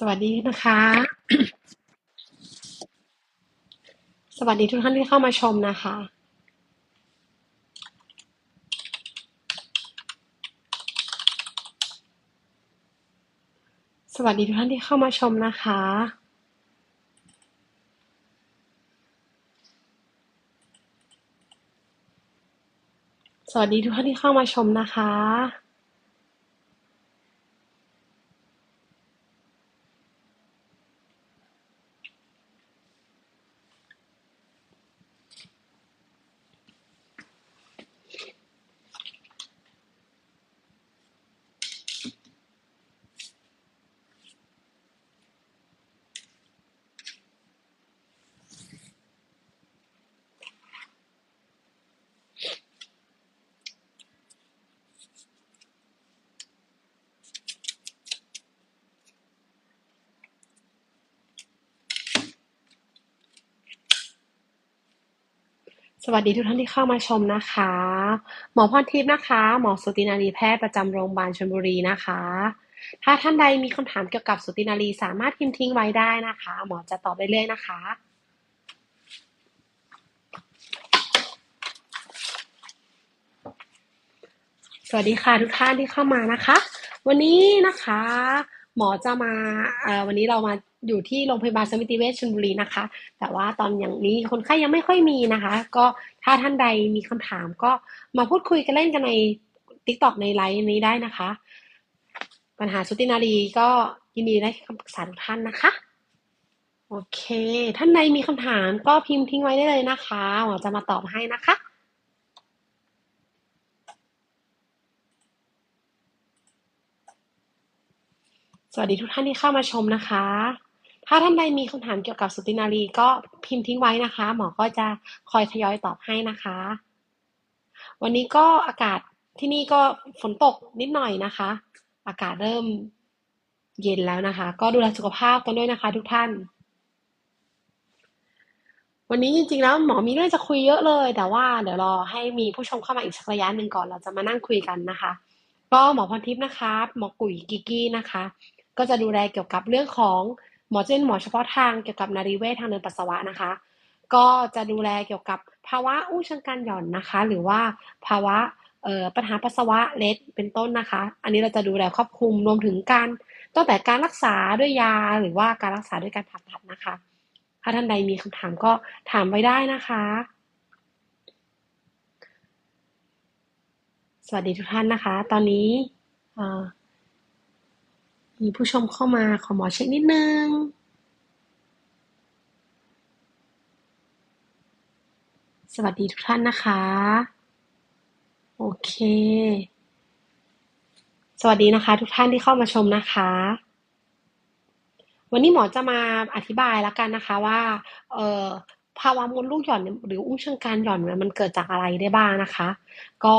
สวัสดีนะคะ สวัสดีทุกท่านที่เข้ามาชมนะคะ สวัสดีทุกท่านที่เข้ามาชมนะคะสวัสดีทุกท่านที่เข้ามาชมนะคะ สวัสดีทุกท่านที่เข้ามาชมนะคะ หมอพรทิพย์นะคะ หมอสุตินารีแพทย์ประจำโรงพยาบาลชลบุรีนะคะ ถ้าท่านใดมีคำถามเกี่ยวกับสุตินารีสามารถพิมพ์ทิ้งไว้ได้นะคะ หมอจะตอบเรื่อยๆนะคะ สวัสดีค่ะทุกท่านที่เข้ามานะคะ วันนี้นะคะ หมอจะมาวันนี้เรามาอยู่ที่โรงพยาบาลสมิติเวชชลบุรีนะคะ แต่ว่าตอนอย่างนี้คนไข้ยังไม่ค่อยมีนะคะ ก็ถ้าท่านใดมีคำถามก็มาพูดคุยกันเล่นกันใน t ิ k t o k ในไลฟ์นี้ได้นะคะ ปัญหาสุตินารีก็ยินดีได้คำปรึกษาทุกท่านนะคะ โอเค ท่านใดมีคำถามก็พิมพ์ทิ้งไว้ได้เลยนะคะหมอจะมาตอบให้นะคะ สวัสดีทุกท่านที่เข้ามาชมนะคะ ถ้าท่านใดมีคำถามเกี่ยวกับสุตินารีก็พิมพ์ทิ้งไว้นะคะ หมอก็จะคอยทยอยตอบให้นะคะ วันนี้ก็อากาศที่นี่ก็ฝนตกนิดหน่อยนะคะ อากาศเริ่มเย็นแล้วนะคะ ก็ดูแลสุขภาพกันด้วยนะคะ ทุกท่าน วันนี้จริงๆแล้วหมอมีเรื่องจะคุยเยอะเลย แต่ว่าเดี๋ยวรอให้มีผู้ชมเข้ามาอีกสักระยะหนึ่งก่อนเราจะมานั่งคุยกันนะคะ ก็หมอพรทิพย์นะคะ หมอกุ๋ยกิกกี้นะคะ ก็จะดูแลเกี่ยวกับเรื่องของหมอเจนหมอเฉพาะทางเกี่ยวกับนารีเวชทางเดินปัสสาวะนะคะ ก็จะดูแลเกี่ยวกับภาวะอู้ชังการหย่อนนะคะ หรือว่าภาวะปัญหาปัสสาวะเล็ดเป็นต้นนะคะ อันนี้เราจะดูแลครอบคลุมรวมถึงการตั้งแต่การรักษาด้วยยาหรือว่าการรักษาด้วยการผ่าตัดนะคะ ถ้าท่านใดมีคำถามก็ถามไว้ได้นะคะ สวัสดีทุกท่านนะคะ ตอนนี้ มีผู้ชมเข้ามาขอหมอเช็คนิดนึง สวัสดีทุกท่านนะคะ โอเค สวัสดีนะคะ ทุกท่านที่เข้ามาชมนะคะ วันนี้หมอจะมาอธิบายแล้วกันนะคะว่า เอ่อภาวะมดลูกหย่อนหรืออุ้งเชิงการหย่อนมันเกิดจากอะไรได้บ้างนะคะ ก็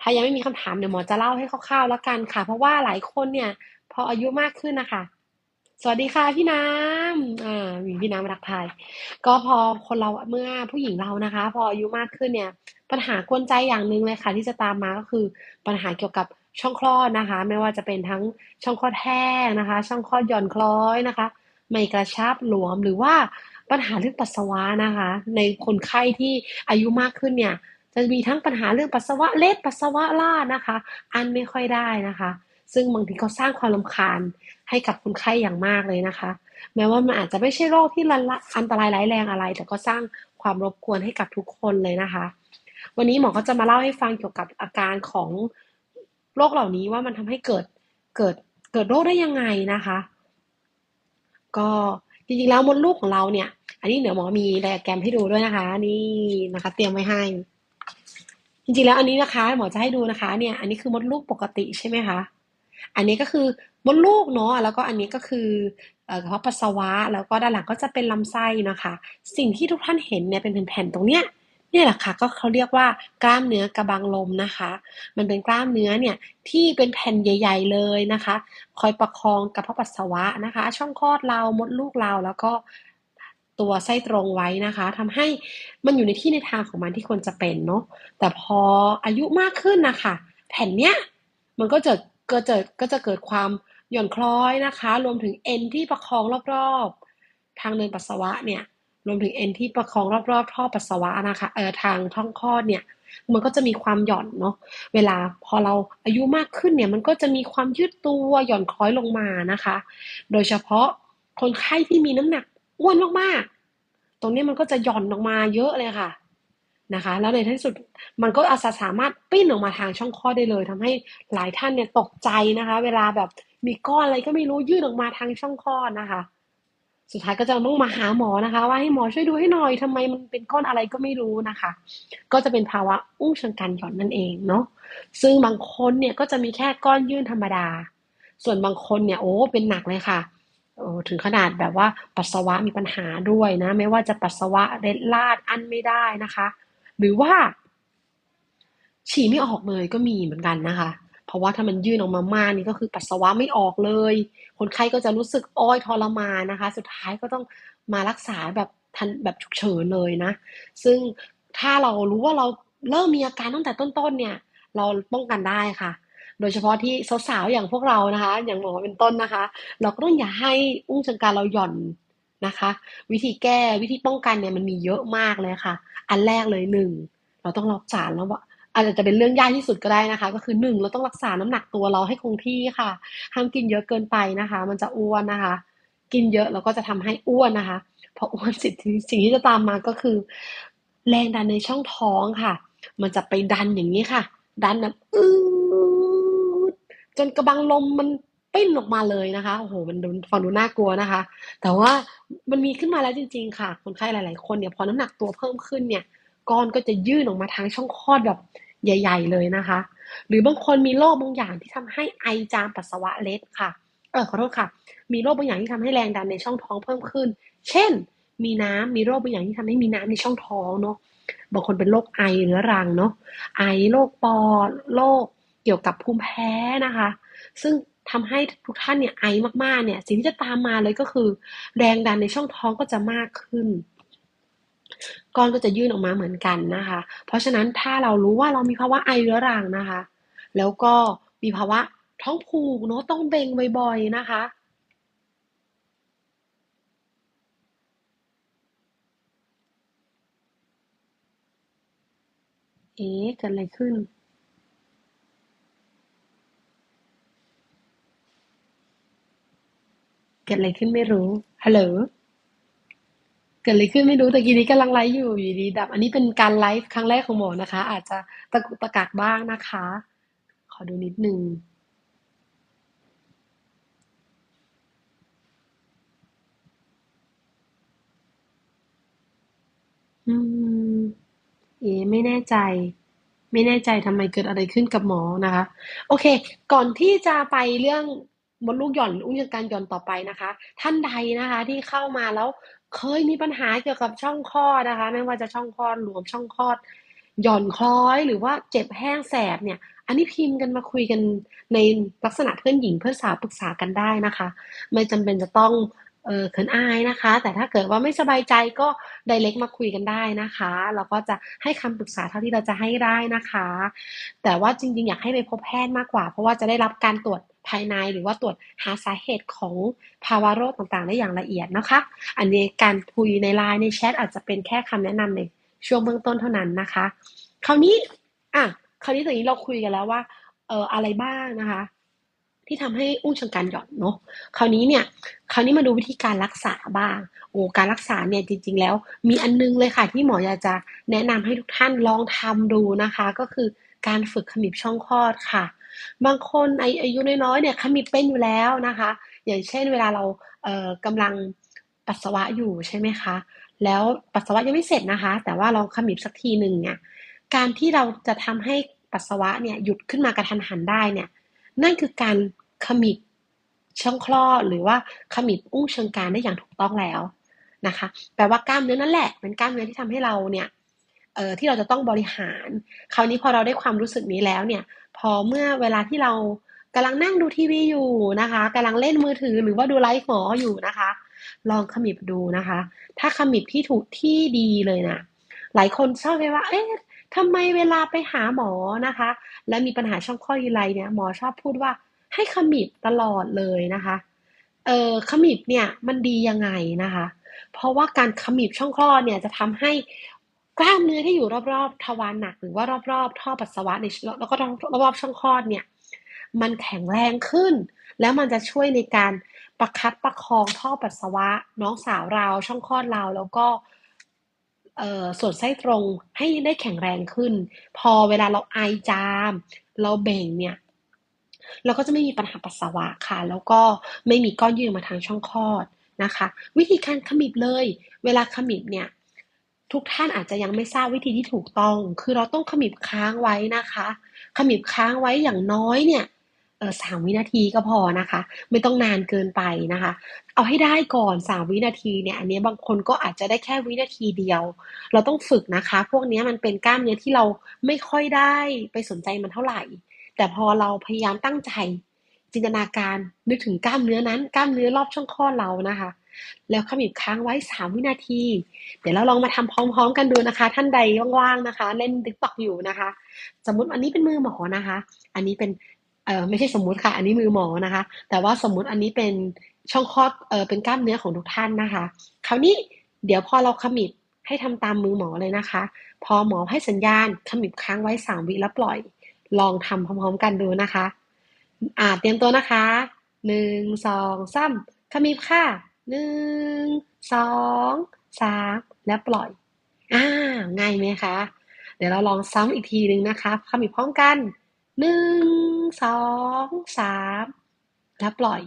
ถ้ายังไม่มีคำถามเดี๋ยวหมอจะเล่าให้คร่าวๆแล้วกันค่ะ เพราะว่าหลายคนเนี่ย ออายุมากขึ้นนะคะ สวัสดีค่ะพี่น้ำอ่ามีพี่น้ำมาทักทาย ก็พอคนเราเมื่อผู้หญิงเรานะคะ พออายุมากขึ้นเนี่ย ปัญหากวนใจอย่างหนึ่งเลยค่ะ ที่จะตามมาก็คือปัญหาเกี่ยวกับช่องคลอดนะคะ ไม่ว่าจะเป็นทั้งช่องคลอดแห้งนะคะ ช่องคลอดหย่อนคล้อยนะคะ ไม่กระชับหลวมหรือว่าปัญหาเรื่องปัสสาวะนะคะ ในคนไข้ที่อายุมากขึ้นเนี่ย จะมีทั้งปัญหาเรื่องปัสสาวะเล็ดปัสสาวะล่านะคะ อันไม่ค่อยได้นะคะ ซึ่งบางทีก็สร้างความลำคาญให้กับคนไข้อย่างมากเลยนะคะ แม้ว่ามันอาจจะไม่ใช่โรคที่อันตรายร้ายแรงอะไร แต่ก็สร้างความรบกวนให้กับทุกคนเลยนะคะ วันนี้หมอก็จะมาเล่าให้ฟังเกี่ยวกับอาการของโรคเหล่านี้ว่ามันทำให้เกิดเกิดเกิดโรคได้ยังไงนะคะ ก็จริงๆแล้วมดลูกของเราเนี่ย อันนี้เดี๋ยวหมอมีไดอะแกรมให้ดูด้วยนะคะ นี่นะคะ เตรียมไว้ให้ จริงๆแล้วอันนี้นะคะ หมอจะให้ดูนะคะ เนี่ย อันนี้คือมดลูกปกติใช่ไหมคะ อันนี้ก็คือมดลูกเนาะแล้วก็อันนี้ก็คือกระเพาะปัสสาวะ แล้วก็ด้านหลังก็จะเป็นลำไส้นะคะ สิ่งที่ทุกท่านเห็นเนี่ยเป็นแผ่นๆตรงเนี้ยนี่แหละค่ะก็เขาเรียกว่ากล้ามเนื้อกระบังลมนะคะ มันเป็นกล้ามเนื้อเนี่ยที่เป็นแผ่นใหญ่ ๆ เลยนะคะ คอยประคองกระเพาะปัสสาวะนะคะ ช่องคลอดเรามดลูกเราแล้วก็ตัวไส้ตรงไว้นะคะทำให้มันอยู่ในที่ในทางของมันที่ควรจะเป็นเนาะแต่พออายุมากขึ้นนะคะแผ่นเนี้ยมันก็จะ ก็จะก็จะเกิดความหย่อนคล้อยนะคะ รวมถึงเอ็นที่ประคองรอบๆ ทางเดินปัสสาวะเนี่ย รวมถึงเอ็นที่ประคองรอบๆ ท่อปัสสาวะนะคะเออทางท้องคลอดเนี่ย มันก็จะมีความหย่อนเนาะ เวลาพอเราอายุมากขึ้นเนี่ย มันก็จะมีความยืดตัวหย่อนคล้อยลงมานะคะ โดยเฉพาะคนไข้ที่มีน้ำหนักอ้วนมากๆ ตรงนี้มันก็จะหย่อนออกมาเยอะเลยค่ะ นะคะ แล้วในที่สุดมันก็อาจจะสามารถปิ้นออกมาทางช่องคลอดได้เลยทำให้หลายท่านเนี่ยตกใจนะคะ เวลาแบบมีก้อนอะไรก็ไม่รู้ยื่นออกมาทางช่องคลอดนะคะ สุดท้ายก็จะต้องมาหาหมอนะคะ ว่าให้หมอช่วยดูให้หน่อยทำไมมันเป็นก้อนอะไรก็ไม่รู้นะคะ ก็จะเป็นภาวะอุ้งเชิงการหย่อนนั่นเองเนาะซึ่งบางคนเนี่ยก็จะมีแค่ก้อนยื่นธรรมดา ส่วนบางคนเนี่ยโอ้เป็นหนักเลยค่ะโอ้ถึงขนาดแบบว่าปัสสาวะมีปัญหาด้วยนะ ไม่ว่าจะปัสสาวะเล็ดลาดอั้นไม่ได้นะคะ หรือว่า ฉี่ไม่ออกเลยก็มีเหมือนกันนะคะ เพราะว่าถ้ามันยื่นออกมามากนี่ก็คือปัสสาวะไม่ออกเลย คนไข้ก็จะรู้สึกอ้อยทรมานนะคะ สุดท้ายก็ต้องมารักษาแบบทันแบบฉุกเฉินเลยนะ ซึ่งถ้าเรารู้ว่าเราเริ่มมีอาการตั้งแต่ต้นๆเนี่ย เราป้องกันได้ค่ะ โดยเฉพาะที่สาวๆอย่างพวกเรานะคะ อย่างหมอเป็นต้นนะคะ เราก็ต้องอย่าให้อุ้งเชิงกรานเราหย่อน นะคะ วิธีแก้วิธีป้องกันเนี่ยมันมีเยอะมากเลยค่ะ อันแรกเลยหนึ่งเราต้องรักษาแล้วว่าอาจจะเป็นเรื่องยากที่สุดก็ได้นะคะ ก็คือหนึ่งเราต้องรักษาน้ำหนักตัวเราให้คงที่ค่ะห้ามกินเยอะเกินไปนะคะ มันจะอ้วนนะคะ กินเยอะเราก็จะทำให้อ้วนนะคะพออ้วนสิ่งที่สิ่งที่จะตามมาก็คือ แรงดันในช่องท้องค่ะ มันจะไปดันอย่างนี้ค่ะ ดันแบบอืดจนกระบังลมมัน ปิ้นออกมาเลยนะคะโอ้โหมันฟังดูน่ากลัวนะคะ แต่ว่ามันมีขึ้นมาแล้วจริง ๆ ค่ะ คนไข้หลาย ๆ คนเนี่ยพอน้ำหนักตัวเพิ่มขึ้นเนี่ยก้อนก็จะยื่นออกมาทางช่องคลอดแบบใหญ่ ๆ เลยนะคะ หรือบางคนมีโรคบางอย่างที่ทำให้ไอจามปัสสาวะเล็ดค่ะเออขอโทษค่ะ มีโรคบางอย่างที่ทำให้แรงดันในช่องท้องเพิ่มขึ้น เช่น มีน้ำมีโรคบางอย่างที่ทำให้มีน้ำในช่องท้องเนาะบางคนเป็นโรคไอเรื้อรังเนาะไอโรคปอดโรคเกี่ยวกับภูมิแพ้นะคะ ซึ่ง ทำให้ทุกท่านเนี่ยไอมากๆเนี่ย สิ่งที่จะตามมาเลยก็คือ แรงดันในช่องท้องก็จะมากขึ้น ก้อนก็จะยื่นออกมาเหมือนกันนะคะ เพราะฉะนั้นถ้าเรารู้ว่าเรามีภาวะไอเรื้อรังนะคะ แล้วก็มีภาวะท้องผูกเนาะต้องเบ่งบ่อยๆนะคะเอ๊ะเกิดอะไรขึ้น เกิดอะไรขึ้นไม่รู้ ฮัลโหล เกิดอะไรขึ้นไม่รู้แต่กี้นี้กำลังไลฟ์อยู่อยู่ดีดับ อันนี้เป็นการไลฟ์ครั้งแรกของหมอนะคะ อาจจะตะกุตะกักบ้างนะคะ ขอดูนิดนึงอืม เอ ไม่แน่ใจ ไม่แน่ใจทำไมเกิดอะไรขึ้นกับหมอนะคะ โอเค ก่อนที่จะไปเรื่อง มดลูกหย่อนอุ้งเชิงกรานหย่อนต่อไปนะคะ ท่านใดนะคะที่เข้ามาแล้วเคยมีปัญหาเกี่ยวกับช่องคลอดนะคะ ไม่ว่าจะช่องคลอดรวมช่องคลอดหย่อนคล้อยหรือว่าเจ็บแห้งแสบเนี่ย อันนี้พิมพ์กันมาคุยกันในลักษณะเพื่อนหญิงเพื่อนสาวปรึกษากันได้นะคะ ไม่จำเป็นจะต้องเออเขินอายนะคะ แต่ถ้าเกิดว่าไม่สบายใจก็ไดเรกมาคุยกันได้นะคะ เราก็จะให้คำปรึกษาเท่าที่เราจะให้ได้นะคะ แต่ว่าจริงๆ อยากให้ไปพบแพทย์มากกว่า เพราะว่าจะได้รับการตรวจ ภายใน หรือว่าตรวจหาสาเหตุของภาวะโรคต่างๆ ได้อย่างละเอียดนะคะ อันนี้การคุยในไลน์ในแชทอาจจะเป็นแค่คำแนะนำในช่วงเบื้องต้นเท่านั้นนะคะ คราวนี้อะคราวนี้ตรงนี้เราคุยกันแล้วว่าเอ่ออะไรบ้างนะคะ ที่ทำให้อุ้งเชิงการหย่อนเนาะคราวนี้เนี่ย คราวนี้มาดูวิธีการรักษาบ้าง โอ้การรักษาเนี่ยจริง ๆ แล้ว มีอันนึงเลยค่ะ ที่หมออยากจะแนะนำให้ทุกท่านลองทำดูนะคะ ก็คือการฝึกขมิบช่องคลอดค่ะ บางคนอายุน้อยๆเนี่ยขมิบเป็นอยู่แล้วนะคะ อย่างเช่นเวลาเราเอ่อกำลังปัสสาวะอยู่ใช่ไหมคะ แล้วปัสสาวะยังไม่เสร็จนะคะ แต่ว่าเราขมิบสักทีหนึ่งเนี่ย การที่เราจะทำให้ปัสสาวะเนี่ยหยุดขึ้นมากระทันหันได้เนี่ย นั่นคือการขมิบช่องคลอดหรือว่าขมิบอุ้งเชิงการได้อย่างถูกต้องแล้วนะคะ แปลว่ากล้ามเนื้อนั่นแหละเป็นกล้ามเนื้อที่ทำให้เราเนี่ยเอ่อที่เราจะต้องบริหาร คราวนี้พอเราได้ความรู้สึกนี้แล้วเนี่ย พอเมื่อเวลาที่เรากำลังนั่งดูทีวีอยู่นะคะกำลังเล่นมือถือหรือว่าดูไลฟ์หมออยู่นะคะ ลองขมิบดูนะคะ ถ้าขมิบที่ถูกที่ดีเลยนะหลายคนชอบเลยว่า เอ๊ะทำไมเวลาไปหาหมอนะคะ แล้วมีปัญหาช่องคลอดยีไรเนี่ยหมอชอบพูดว่าให้ขมิบตลอดเลยนะคะเออขมิบเนี่ยมันดียังไงนะคะ เพราะว่าการขมิบช่องคลอดเนี่ยจะทำให้ กล้ามเนื้อที่อยู่รอบๆทวารหนักหรือว่ารอบๆท่อปัสสาวะในแล้วก็รอบๆช่องคลอดเนี่ย มันแข็งแรงขึ้น แล้วมันจะช่วยในการประคับประคองท่อปัสสาวะ น้องสาวเราช่องคลอดเราแล้วก็ส่วนไส้ตรงให้ได้แข็งแรงขึ้น พอเวลาเราไอจาม เราเบ่งเนี่ย เราก็จะไม่มีปัญหาปัสสาวะค่ะ แล้วก็ไม่มีก้อนยืดมาทางช่องคลอดนะคะ วิธีการขมิบเลย เวลาขมิบเนี่ย ทุกท่านอาจจะยังไม่ทราบวิธีที่ถูกต้อง คือเราต้องขมิบค้างไว้นะคะ ขมิบค้างไว้อย่างน้อยเนี่ยสามวินาทีก็พอนะคะ ไม่ต้องนานเกินไปนะคะ เอาให้ได้ก่อนสามวินาทีเนี่ยอันนี้บางคนก็อาจจะได้แค่วินาทีเดียว เราต้องฝึกนะคะ พวกนี้มันเป็นกล้ามเนื้อที่เราไม่ค่อยได้ไปสนใจมันเท่าไหร่ แต่พอเราพยายามตั้งใจจินตนาการนึกถึงกล้ามเนื้อนั้น กล้ามเนื้อรอบช่องคลอดเรานะคะ แล้วขมิบค้างไว้สามวินาที เดี๋ยวเราลองมาทำพร้อม ๆ กันดูนะคะ ท่านใดว่างๆนะคะ เล่นติ๊กต็อกอยู่นะคะ สมมติอันนี้เป็นมือหมอนะคะ อันนี้เป็นเออไม่ใช่สมมุติค่ะ อันนี้มือหมอนะคะ แต่ว่าสมมุติอันนี้เป็นช่องคลอดเออเป็นกล้ามเนื้อของทุกท่านนะคะ คราวนี้เดี๋ยวพอเราขมิบให้ทำตามมือหมอเลยนะคะ พอหมอให้สัญญาณขมิบค้างไว้สามวิแล้วปล่อย ลองทำพร้อม ๆ กันดูนะคะ อ่าเตรียมตัวนะคะหนึ่งสองสามขมิบค่ะ หนึ่งสองสามแล้วปล่อยอ่าง่ายไหมคะ เดี๋ยวเราลองซ้ำอีกทีหนึ่งนะคะขมิบพร้อมกันหนึ่งสองสามแล้วปล่อย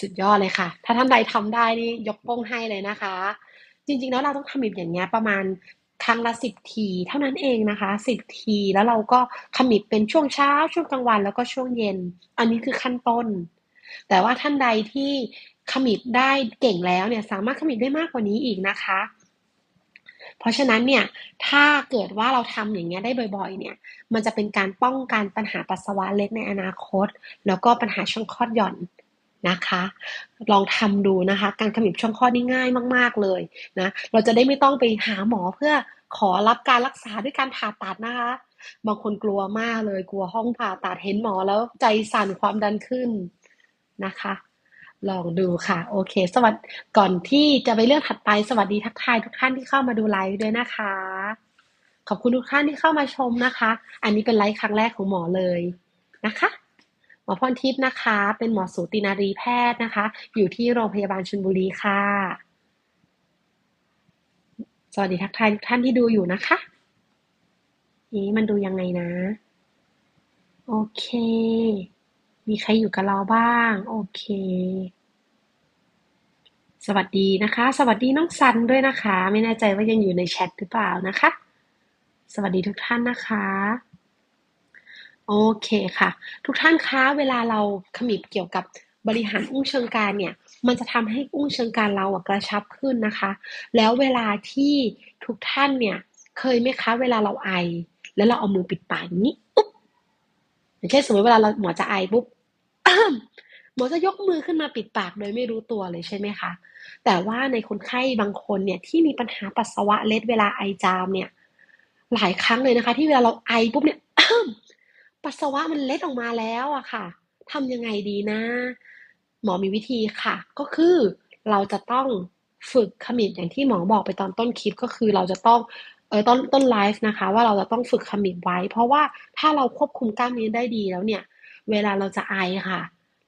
สุดยอดเลยค่ะ ถ้าท่านใดทำได้นี่ยกโป้งให้เลยนะคะ จริงๆแล้วเราต้องทำแบบอย่างเงี้ยประมาณครั้งละสิบทีเท่านั้นเองนะคะสิบทีแล้วเราก็ขมิบเป็นช่วงเช้าช่วงกลางวันแล้วก็ช่วงเย็น อันนี้คือขั้นต้น แต่ว่าท่านใดที่ ขมิบได้เก่งแล้วเนี่ยสามารถขมิบได้มากกว่านี้อีกนะคะ เพราะฉะนั้นเนี่ยถ้าเกิดว่าเราทำอย่างเงี้ยได้บ่อยๆ เนี่ย มันจะเป็นการป้องกันปัญหาปัสสาวะเล็กในอนาคต แล้วก็ปัญหาช่องคลอดหย่อนนะคะ ลองทำดูนะคะ การขมิบช่องคลอดนี่ง่ายมาก ๆเลยนะเราจะได้ไม่ต้องไปหาหมอเพื่อขอรับการรักษาด้วยการผ่าตัดนะคะ บางคนกลัวมากเลยกลัวห้องผ่าตัดเห็นหมอแล้วใจสั่นความดันขึ้นนะคะ ลองดูค่ะ โอเค สวัสดีก่อนที่จะไปเรื่องถัดไปสวัสดีทักทายทุกท่านที่เข้ามาดูไลฟ์ด้วยนะคะ ขอบคุณทุกท่านที่เข้ามาชมนะคะ อันนี้เป็นไลฟ์ครั้งแรกของหมอเลยนะคะ หมอพรทิพย์นะคะ เป็นหมอสูตินารีแพทย์นะคะ อยู่ที่โรงพยาบาลชลบุรีค่ะ สวัสดีทักทายทุกท่านที่ดูอยู่นะคะนี่มันดูยังไงนะ โอเค มีใครอยู่กับเราบ้าง โอเค สวัสดีนะคะ สวัสดีน้องซันด้วยนะคะ ไม่แน่ใจว่ายังอยู่ในแชทหรือเปล่านะคะ สวัสดีทุกท่านนะคะโอเคค่ะ ทุกท่านคะเวลาเราขมิบเกี่ยวกับบริหารอุ้งเชิงการเนี่ย มันจะทำให้อุ้งเชิงการเรากระชับขึ้นนะคะ แล้วเวลาที่ทุกท่านเนี่ยเคยไหมคะ เวลาเราไอ แล้วเราเอามือปิดปากนี้ อย่างเช่นสมมติเวลาเราหมอจะไอปุ๊บหมอจะยกมือขึ้นมาปิดปากโดยไม่รู้ตัวเลยใช่ไหมคะ แต่ว่าในคนไข้บางคนเนี่ยที่มีปัญหาปัสสาวะเล็ดเวลาไอจามเนี่ย หลายครั้งเลยนะคะ ที่เวลาเราไอปุ๊บเนี่ยปัสสาวะมันเล็ดออกมาแล้วอะค่ะทำยังไงดีนะ หมอมีวิธีค่ะ ก็คือเราจะต้องฝึกขมิบอย่างที่หมอบอกไปตอนต้นคลิปก็คือเราจะต้อง เออต้นต้นไลฟ์นะคะ ว่าเราจะต้องฝึกขมิบไว้ เพราะว่าถ้าเราควบคุมกล้ามเนื้อได้ดีแล้วเนี่ย เวลาเราจะไอค่ะ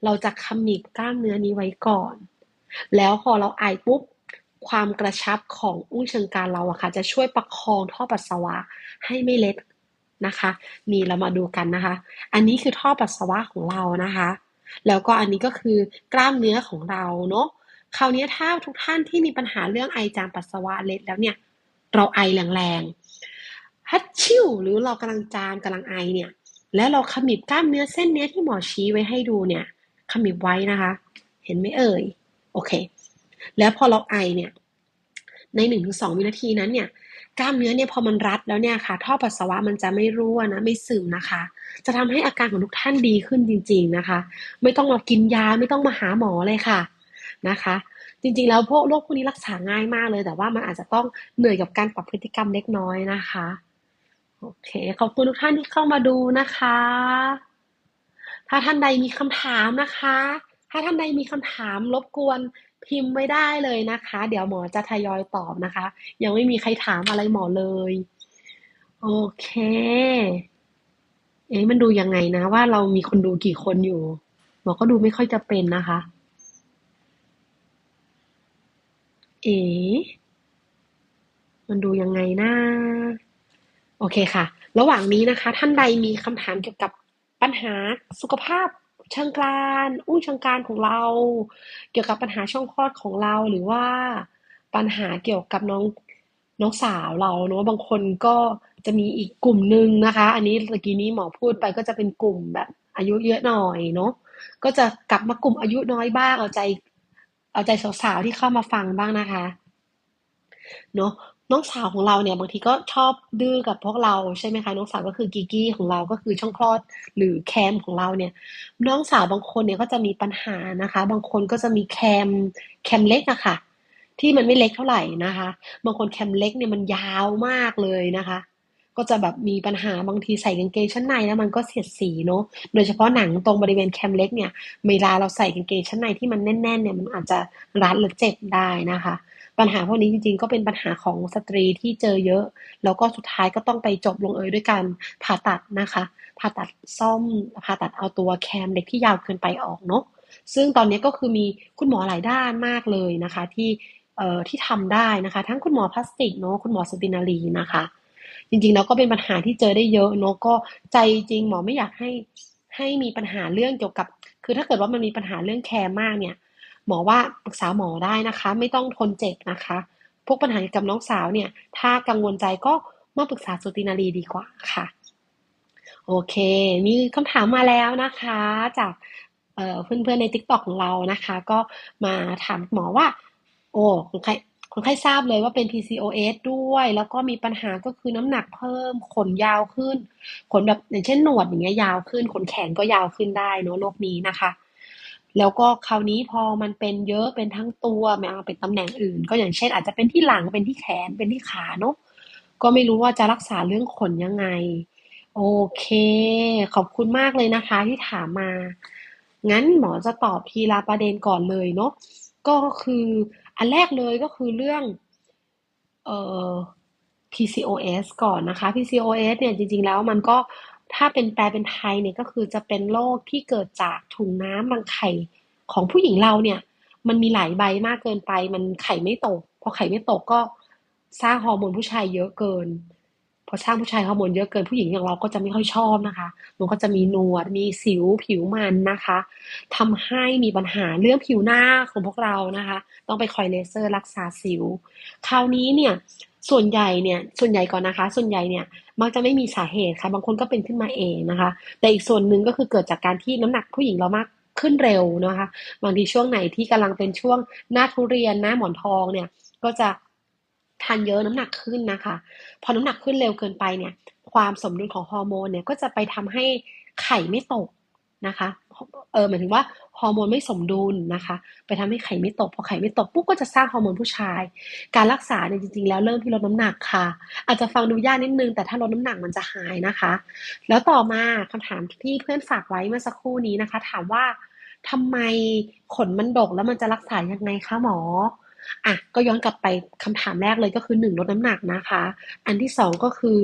เราจะขมิบกล้ามเนื้อนี้ไว้ก่อน แล้วพอเราไอปุ๊บความกระชับของอุ้งเชิงการเราอะค่ะ จะช่วยประคองท่อปัสสาวะให้ไม่เล็ดนะคะนี่เรามาดูกันนะคะ อันนี้คือท่อปัสสาวะของเรานะคะ แล้วก็อันนี้ก็คือกล้ามเนื้อของเราเนาะคราวนี้ถ้าทุกท่านที่มีปัญหาเรื่องไอจามปัสสาวะเล็ดแล้วเนี่ย เราไอแรงๆฮัดชิวหรือเรากำลังจามกำลังไอเนี่ย แล้วเราขมิบกล้ามเนื้อเส้นเนี้ยที่หมอชี้ไว้ให้ดูเนี่ย ขมิบไว้นะคะ เห็นไหมเอ่ย โอเค แล้วพอเราไอเนี่ย ในหนึ่งถึงสองวินาทีนั้นเนี่ยกล้ามเนื้อเนี่ยพอมันรัดแล้วเนี่ยค่ะ ท่อปัสสาวะมันจะไม่รั่วนะไม่ซึมนะคะ จะทำให้อาการของทุกท่านดีขึ้นจริง ๆนะคะ ไม่ต้องมากินยาไม่ต้องมาหาหมอเลยค่ะ นะคะ จริงๆแล้วพวกโรคพวกนี้รักษาง่ายมากเลย แต่ว่ามันอาจจะต้องเหนื่อยกับการปรับพฤติกรรมเล็กน้อยนะคะโอเคขอบคุณทุกท่านที่เข้ามาดูนะคะ ถ้าท่านใดมีคำถามนะคะ ถ้าท่านใดมีคำถามรบกวนพิมพ์ไว้ได้เลยนะคะ เดี๋ยวหมอจะทยอยตอบนะคะ ยังไม่มีใครถามอะไรหมอเลย โอเค เอ๊ะมันดูยังไงนะ ว่าเรามีคนดูกี่คนอยู่ หมอก็ดูไม่ค่อยจะเป็นนะคะ เอ๊ะมันดูยังไงนะ โอเคค่ะ ระหว่างนี้นะคะ ท่านใดมีคำถามเกี่ยวกับปัญหาสุขภาพเชิงกรานอุ้งเชิงกรานของเรา เกี่ยวกับปัญหาช่องคลอดของเราหรือว่าปัญหาเกี่ยวกับน้องน้องสาวเราเนาะบางคนก็จะมีอีกกลุ่มหนึ่งนะคะ อันนี้เมื่อกี้นี้หมอพูดไปก็จะเป็นกลุ่มแบบอายุเยอะหน่อยเนาะก็จะกลับมากลุ่มอายุน้อยบ้างเอาใจ เอาใจสาวๆที่เข้ามาฟังบ้างนะคะเนาะน้องสาวของเราเนี่ยบางทีก็ชอบดื้อกับพวกเราใช่ไหมคะน้องสาวก็คือกิกี้ของเราก็คือช่องคลอดหรือแคมของเราเนี่ย น้องสาวบางคนเนี่ยก็จะมีปัญหานะคะ บางคนก็จะมีแคมแคมเล็กอะค่ะ ที่มันไม่เล็กเท่าไหร่นะคะ บางคนแคมเล็กเนี่ยมันยาวมากเลยนะคะ ก็จะแบบมีปัญหาบางทีใส่กางเกงชั้นในแล้วมันก็เสียดสีเนาะโดยเฉพาะหนังตรงบริเวณแคมเล็กเนี่ยเวลาเราใส่กางเกงชั้นในที่มันแน่นๆเนี่ยมันอาจจะรัดหรือเจ็บได้นะคะ ปัญหาพวกนี้จริงๆ ก็เป็นปัญหาของสตรีที่เจอเยอะ แล้วก็สุดท้ายก็ต้องไปจบลงเอยด้วยการผ่าตัดนะคะผ่าตัดซ่อมผ่าตัดเอาตัวแคมเด็กที่ยาวเกินไปออกเนาะซึ่งตอนนี้ก็คือมีคุณหมอหลายด้านมากเลยนะคะ ที่เอ่อที่ทำได้นะคะ ทั้งคุณหมอพลาสติกเนาะคุณหมอสตินารีนะคะ จริงๆแล้วก็เป็นปัญหาที่เจอได้เยอะเนาะก็ใจจริงหมอไม่อยากให้ให้มีปัญหาเรื่องเกี่ยวกับ คือถ้าเกิดว่ามันมีปัญหาเรื่องแคร์มากเนี่ย หมอว่าปรึกษาหมอได้นะคะ ไม่ต้องทนเจ็บนะคะ พวกปัญหาเกี่ยวกับน้องสาวเนี่ย ถ้ากังวลใจก็มาปรึกษาสุตินารีดีกว่าค่ะ โอเค มีคำถามมาแล้วนะคะ จากเพื่อนๆใน TikTok ของเรานะคะ ก็มาถามหมอว่า โอ้คนไข้ค นไข้ทราบเลยว่าเป็น PCOS ด้วย แล้วก็มีปัญหาก็คือน้ำหนักเพิ่ม ขนยาวขึ้น ขนแบบอย่างเช่นหนวดอย่างเงี้ยยาวขึ้น ขนแขนก็ยาวขึ้นได้เนาะโรคนี้นะคะ แล้วก็คราวนี้พอมันเป็นเยอะเป็นทั้งตัวไม่เอาเป็นตำแหน่งอื่น ก็อย่างเช่น อาจจะเป็นที่หลังเป็นที่แขนเป็นที่ขาเนาะก็ไม่รู้ว่าจะรักษาเรื่องขนยังไง โอเค ขอบคุณมากเลยนะคะที่ถามมา งั้นหมอจะตอบทีละประเด็นก่อนเลยเนาะก็คือ อันแรกเลยก็คือเรื่องเอ่อ PCOS ก่อนนะคะ PCOS เนี่ยจริงๆแล้วมันก็ถ้าเป็นแปลเป็นไทยเนี่ยก็คือจะเป็นโรคที่เกิดจากถุงน้ำรังไข่ของผู้หญิงเราเนี่ย มันมีหลายใบมากเกินไป มันไข่ไม่ตกพอไข่ไม่ตกก็สร้างฮอร์โมนผู้ชายเยอะเกิน อสร้างผู้ชายฮอร์โมนเยอะเกินผู้หญิงอย่างเราก็จะไม่ค่อยชอบนะคะ มันก็จะมีหนวด มีสิวผิวมันนะคะทำให้มีปัญหาเรื่องผิวหน้าของพวกเรานะคะ ต้องไปคอยเลเซอร์รักษาสิว คราวนี้เนี่ยส่วนใหญ่เนี่ย ส่วนใหญ่ก่อนนะคะ ส่วนใหญ่เนี่ย มักจะไม่มีสาเหตุค่ะ บางคนก็เป็นขึ้นมาเองนะคะ แต่อีกส่วนหนึ่งก็คือเกิดจากการที่น้ำหนักผู้หญิงเรามากขึ้นเร็วนะคะ บางทีช่วงไหนที่กำลังเป็นช่วงหน้าทุเรียนหน้าหมอนทองเนี่ย ก็จะ ทานเยอะน้ำหนักขึ้นนะคะ พอน้ำหนักขึ้นเร็วเกินไปเนี่ย ความสมดุลของฮอร์โมนเนี่ยก็จะไปทำให้ไข่ไม่ตกนะคะ เออหมายถึงว่าฮอร์โมนไม่สมดุลนะคะ ไปทำให้ไข่ไม่ตก พอไข่ไม่ตกปุ๊บก็จะสร้างฮอร์โมนผู้ชาย การรักษาเนี่ยจริงๆ แล้วเริ่มที่ลดน้ำหนักค่ะ อาจจะฟังดูยากนิดนึง แต่ถ้าลดน้ำหนักมันจะหายนะคะ แล้วต่อมาคำถามที่เพื่อนฝากไว้เมื่อสักครู่นี้นะคะ ถามว่าทำไมขนมันดกแล้วมันจะรักษายังไงคะหมอ อะก็ย้อนกลับไปคำถามแรกเลยก็คือหนึ่งลดน้ำหนักนะคะ อันที่สองก็คือ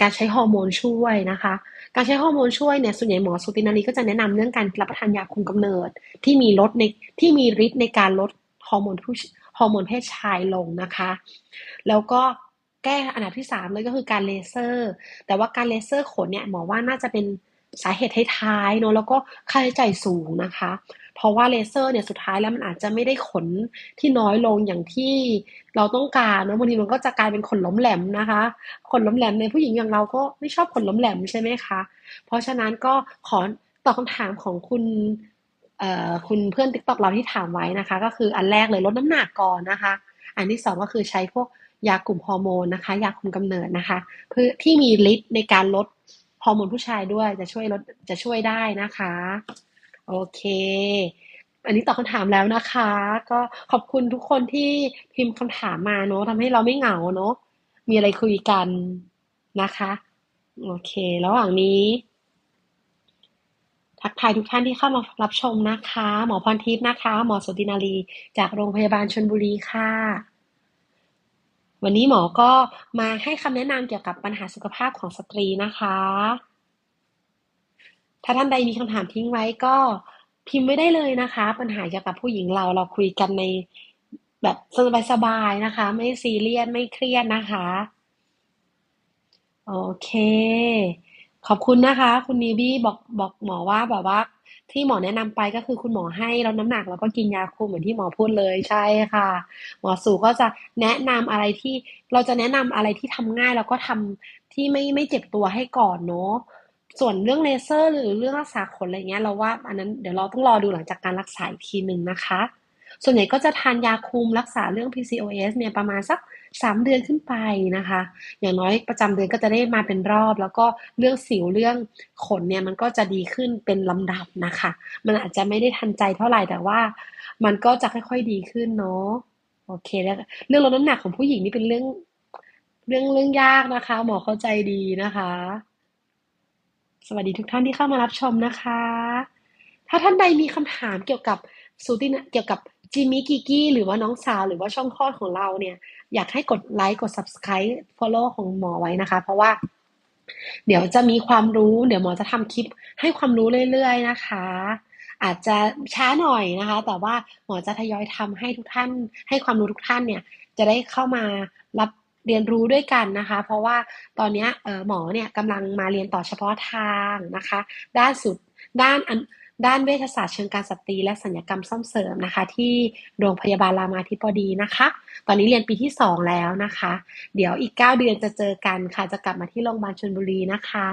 การใช้ฮอร์โมนช่วยนะคะ การใช้ฮอร์โมนช่วยเนี่ยส่วนใหญ่หมอสุตินารีก็จะแนะนำเรื่องการรับประทานยาคุมกำเนิด ที่มีลดในที่มีฤทธิ์ในการลดฮอร์โมนผู้ฮอร์โมนเพศชายลงนะคะ แล้วก็แก้อันดับที่สามเลยก็คือการเลเซอร์ แต่ว่าการเลเซอร์ขนเนี่ยหมอว่าน่าจะเป็นสาเหตุท้ายๆเนาะแล้วก็ค่าใช้จ่ายสูงนะคะ เพราะว่าเลเซอร์เนี่ยสุดท้ายแล้วมันอาจจะไม่ได้ขนที่น้อยลงอย่างที่เราต้องการนะบางทีมันก็จะกลายเป็นขนล้มแหลมนะคะขนล้มแหลมในผู้หญิงอย่างเราก็ไม่ชอบขนล้มแหลมใช่ไหมคะเพราะฉะนั้นก็ขอตอบคำถามของคุณคุณเพื่อนติ๊กต็อกเราที่ถามไว้นะคะ ก็คืออันแรกเลยลดน้ำหนักก่อนนะคะ อันที่สองก็คือใช้พวกยากลุ่มฮอร์โมนนะคะ ยาคุมกำเนิดนะคะ เพื่อที่มีฤทธิ์ในการลดฮอร์โมนผู้ชายด้วยจะช่วยลดจะช่วยได้นะคะ โอเค อันนี้ตอบคำถามแล้วนะคะ ก็ขอบคุณทุกคนที่พิมพ์คำถามมาเนาะทำให้เราไม่เหงาเนาะ มีอะไรคุยกันนะคะ โอเค ระหว่างนี้ ทักทายทุกท่านที่เข้ามารับชมนะคะ หมอพรทิพย์นะคะ หมอสุตินารีจากโรงพยาบาลชนบุรีค่ะวันนี้หมอก็มาให้คำแนะนำเกี่ยวกับปัญหาสุขภาพของสตรีนะคะ ถ้าท่านใดมีคำถามทิ้งไว้ก็พิมพ์ไม่ได้เลยนะคะ ปัญหาเกี่ยวกับผู้หญิงเราเราคุยกันในแบบสบายๆนะคะ ไม่ซีเรียสไม่เครียดนะคะโอเค ขอบคุณนะคะ คุณนีบี้บอกบอกหมอว่าแบบว่า ที่หมอแนะนำไปก็คือคุณหมอให้ลดน้ำหนัก แล้วก็กินยาคุมเหมือนที่หมอพูดเลยใช่ค่ะ หมอสูก็จะแนะนำอะไรที่เราจะแนะนำอะไรที่ทำง่ายแล้วก็ทำที่ไม่ไม่เจ็บตัวให้ก่อนเนาะ ส่วนเรื่องเลเซอร์หรือเรื่องรักษาขนอะไรเงี้ยเราว่าอันนั้นเดี๋ยวเราต้องรอดูหลังจากการรักษาอีกทีหนึ่งนะคะ ส่วนใหญ่ก็จะทานยาคุมรักษาเรื่อง PCOS เนี่ยประมาณสักสามเดือนขึ้นไปนะคะ อย่างน้อยประจำเดือนก็จะได้มาเป็นรอบ แล้วก็เรื่องสิวเรื่องขนเนี่ยมันก็จะดีขึ้นเป็นลำดับนะคะ มันอาจจะไม่ได้ทันใจเท่าไหร่แต่ว่า มันก็จะค่อยๆดีขึ้นเนาะโอเคแล้วเรื่องลดน้ำหนักของผู้หญิงนี่เป็นเรื่องเรื่องเรื่องยากนะคะ หมอเข้าใจดีนะคะ สวัสดีทุกท่านที่เข้ามารับชมนะคะ ถ้าท่านใดมีคำถามเกี่ยวกับสูตินเกี่ยวกับจิมิกิกี้หรือว่าน้องสาวหรือว่าช่องคลอดของเราเนี่ย อยากให้กดไลค์กด subscribe follow ของหมอไว้นะคะ เพราะว่า เดี๋ยวจะมีความรู้ เดี๋ยวหมอจะทำคลิปให้ความรู้เรื่อยๆนะคะ อาจจะช้าหน่อยนะคะ แต่ว่าหมอจะทยอยทำให้ทุกท่าน ให้ความรู้ทุกท่านเนี่ย จะได้เข้ามารับ เรียนรู้ด้วยกันนะคะ เพราะว่าตอนนี้หมอเนี่ยกำลังมาเรียนต่อเฉพาะทางนะคะ ด้านสุดด้านด้านเวชศาสตร์เชิงการสตรีและสัญญกรรมซ่อมเสริมนะคะ ที่โรงพยาบาลรามาธิบดีนะคะ ตอนนี้เรียนปีที่สองแล้วนะคะ เดี๋ยวอีกเก้าเดือนจะเจอกันค่ะ จะกลับมาที่โรงพยาบาลชลบุรีนะคะ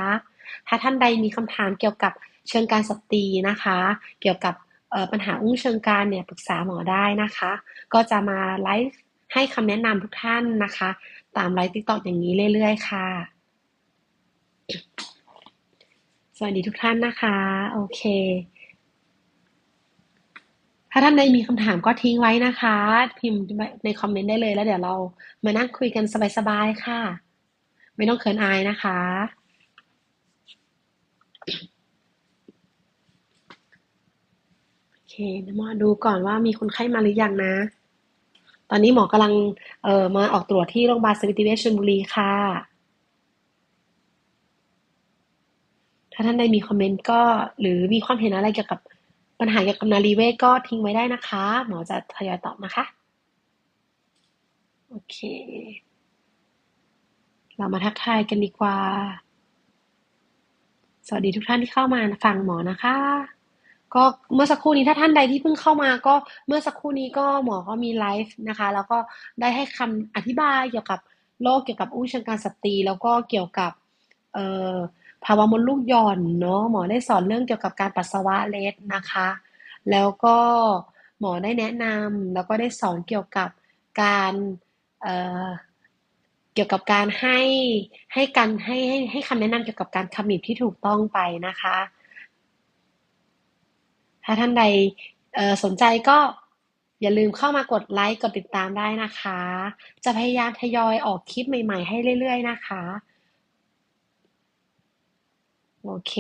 ถ้าท่านใดมีคำถามเกี่ยวกับเชิงการสตรีนะคะ เกี่ยวกับปัญหาอุ้งเชิงการเนี่ยปรึกษาหมอได้นะคะ ก็จะมาไลฟ์ให้คำแนะนำทุกท่านนะคะ ตามไลฟ์ติ๊กต็อกอย่างนี้เรื่อยๆ ค่ะ สวัสดีทุกท่านนะคะ โอเค ถ้าท่านใดมีคำถามก็ทิ้งไว้นะคะ พิมพ์ในคอมเมนต์ได้เลยแล้วเดี๋ยวเรามานั่งคุยกันสบายๆ ค่ะ ไม่ต้องเขินอายนะคะโอเคมาดูก่อนว่ามีคนไข้มาหรือยังนะ ตอนนี้หมอกำลังเอ่อมาออกตรวจที่โรงพยาบาลสมิติเวชชลบุรีค่ะ ถ้าท่านใดมีคอมเมนต์ก็หรือมีความเห็นอะไรเกี่ยวกับปัญหาเกี่ยวกับนารีเวทก็ทิ้งไว้ได้นะคะ หมอจะทยอยตอบนะคะ โอเค เรามาทักทายกันดีกว่า สวัสดีทุกท่านที่เข้ามาฟังหมอนะคะ ก็เมื่อสักครู่นี้ถ้าท่านใดที่เพิ่งเข้ามา ก็เมื่อสักครู่นี้ก็หมอก็มีไลฟ์นะคะ แล้วก็ได้ให้คำอธิบายเกี่ยวกับโรคเกี่ยวกับอุ้งเชิงการสตรี แล้วก็เกี่ยวกับเอ่อภาวะมดลูกหย่อนเนาะหมอได้สอนเรื่องเกี่ยวกับการปัสสาวะเล็ดนะคะ แล้วก็หมอได้แนะนำแล้วก็ได้สอนเกี่ยวกับการเเกี่ยวกับการให้ให้การให้ให้ให้คำแนะนำเกี่ยวกับการคำนิบที่ถูกต้องไปนะคะ ถ้าท่านใดสนใจก็อย่าลืมเข้ามากดไลค์กดติดตามได้นะคะ จะพยายามทยอยออกคลิปใหม่ๆ ให้เรื่อยๆนะคะ โอเค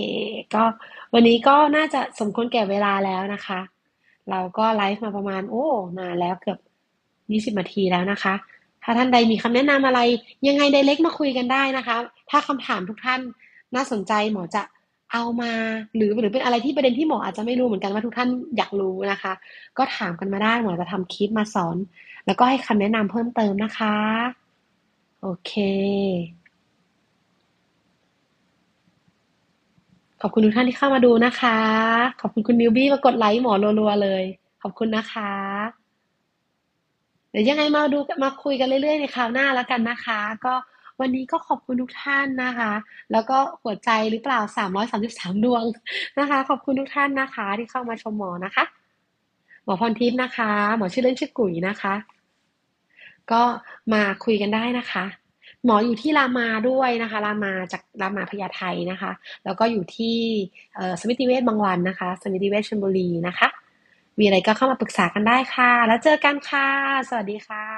ก็วันนี้ก็น่าจะสมควรแก่เวลาแล้วนะคะ เราก็ไลฟ์มาประมาณ โอ้นานแล้วเกือบยี่สิบนาทีแล้วนะคะ ถ้าท่านใดมีคำแนะนำอะไรยังไงไดเล็กมาคุยกันได้นะคะ ถ้าคำถามทุกท่านน่าสนใจหมอจะ เอามาหรือหรือเป็นอะไรที่ประเด็นที่หมออาจจะไม่รู้เหมือนกันว่าทุกท่านอยากรู้นะคะ ก็ถามกันมาได้หมอจะทำคลิปมาสอน แล้วก็ให้คำแนะนำเพิ่มเติมนะคะ โอเค ขอบคุณทุกท่านที่เข้ามาดูนะคะ ขอบคุณคุณนิวบี้มากดไลค์หมอรัวๆเลย ขอบคุณนะคะ เดี๋ยวยังไงมาดูมาคุยกันเรื่อยๆในคราวหน้าแล้วกันนะคะ ก็ วันนี้ก็ขอบคุณทุกท่านนะคะ แล้วก็หัวใจหรือเปล่า 333 ดวงนะคะ ขอบคุณทุกท่านนะคะ ที่เข้ามาชมหมอนะคะ หมอพรทิพย์นะคะ หมอชื่อเล่นชื่อกุ๋ยนะคะ ก็มาคุยกันได้นะคะหมออยู่ที่รามาด้วยนะคะรามาจากรามาพญาไทนะคะ แล้วก็อยู่ที่สมิติเวชบางวันนะคะ สมิติเวชชลบุรีนะคะ มีอะไรก็เข้ามาปรึกษากันได้ค่ะ แล้วเจอกันค่ะ สวัสดีค่ะ